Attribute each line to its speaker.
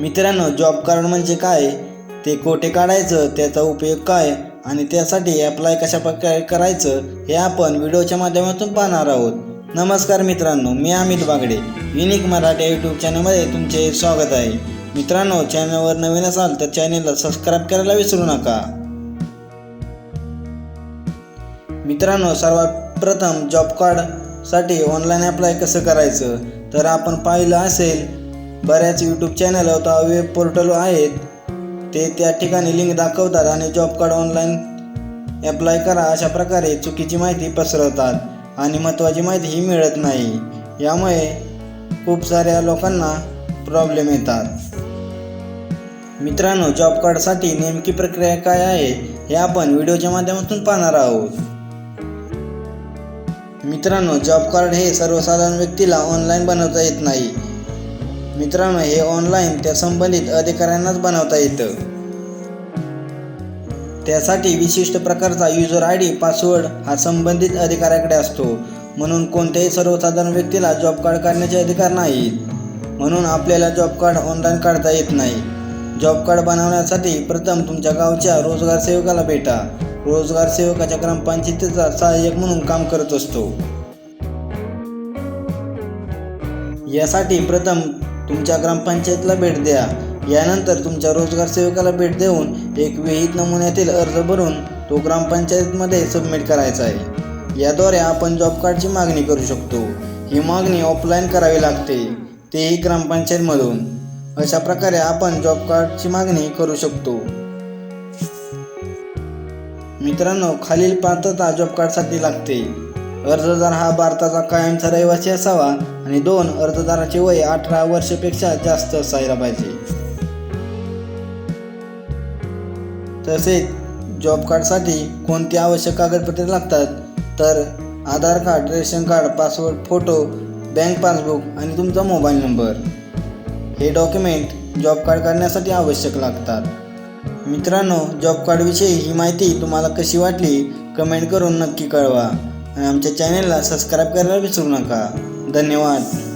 Speaker 1: मित्रांनो job card म्हणजे काय? ते कोठे काढायचं त्याचा उपयोग काय? आणि त्यासाठी अप्लाय कशा प्रकारे करायचं हे आपण व्हिडिओच्या माध्यमातून पाहणार आहोत. नमस्कार मित्रांनो मी अमित बागडे. युनिक मराठी यूट्यूब चॅनलमध्ये तुमचे स्वागत आहे. मित्रांनो चॅनलवर नवीन असाल तर चॅनलला सबस्क्राईब करायला विसरू नका. मित्रांनो सर्वात प्रथम जॉब कार्डसाठी ऑनलाईन अप्लाय कसं करायचं? तर आपण पाहिलं असेल बऱ्याच यूट्यूब चॅनल होता वेब पोर्टल आहेत. ते त्या ठिकाणी लिंक दाखवतात आणि जॉब कार्ड ऑनलाईन अप्लाय करा अशा प्रकारे चुकीची माहिती पसरवतात आणि महत्त्वाची माहिती ही मिळत नाही. यामुळे खूप साऱ्या लोकांना प्रॉब्लेम येतात. मित्रांनो जॉब कार्डसाठी नेमकी प्रक्रिया काय आहे हे आपण व्हिडिओच्या माध्यमातून पाहणार आहोत. मित्रांनो जॉब कार्ड हे सर्वसाधारण व्यक्तीला ऑनलाईन बनवता येत नाही. मित्रांनो हे ऑनलाईन त्या संबंधित अधिकाऱ्यांनाच बनवता येतं. त्यासाठी विशिष्ट प्रकारचा युजर आय डी पासवर्ड हा संबंधित अधिकाऱ्याकडे असतो. म्हणून कोणत्याही सर्वसाधारण व्यक्तीला जॉब कार्ड काढण्याचे अधिकार नाहीत. म्हणून आपल्याला जॉब कार्ड ऑनलाईन काढता येत नाही. जॉब कार्ड बनवण्यासाठी प्रथम तुमच्या गावच्या रोजगार सेवकाला भेटा. रोजगार सेवकाच्या ग्रामपंचायतीचा सहाय्यक म्हणून काम करत असतो. यासाठी प्रथम तुमच्या ग्रामपंचायतीला भेट द्या. यानंतर तुमच्या रोजगार सेवकाला भेट देऊन एक विहित नमुन्यातील अर्ज भरून तो ग्रामपंचायतीमध्ये सबमिट करायचा आहे. याद्वारे आपण जॉब कार्डची मागणी करू शकतो. ही मागणी ऑफलाईन करावी लागते. तेही ग्रामपंचायतमधून. अशा प्रकारे आपण जॉब कार्डची मागणी करू शकतो. मित्रांनो खालील पात्रता जॉब कार्डसाठी लागते. अर्जदार हा भारताचा कायमचा रहिवासी असावा आणि दोन अर्जदाराचे वय अठरा वर्षापेक्षा जास्त असायला पाहिजे. तसेच जॉब कार्डसाठी कोणती आवश्यक कागदपत्रे लागतात? तर Aadhaar card ration card password photo bank passbook आणि तुमचा मोबाईल नंबर हे डॉक्युमेंट जॉब कार्ड काढण्यासाठी आवश्यक लागतात. मित्रांनो जॉब कार्डविषयी ही माहिती तुम्हाला कशी वाटली? कमेंट करून नक्की कळवा. आणि आमच्या चॅनेलला सबस्क्राईब करायला विसरू नका. धन्यवाद.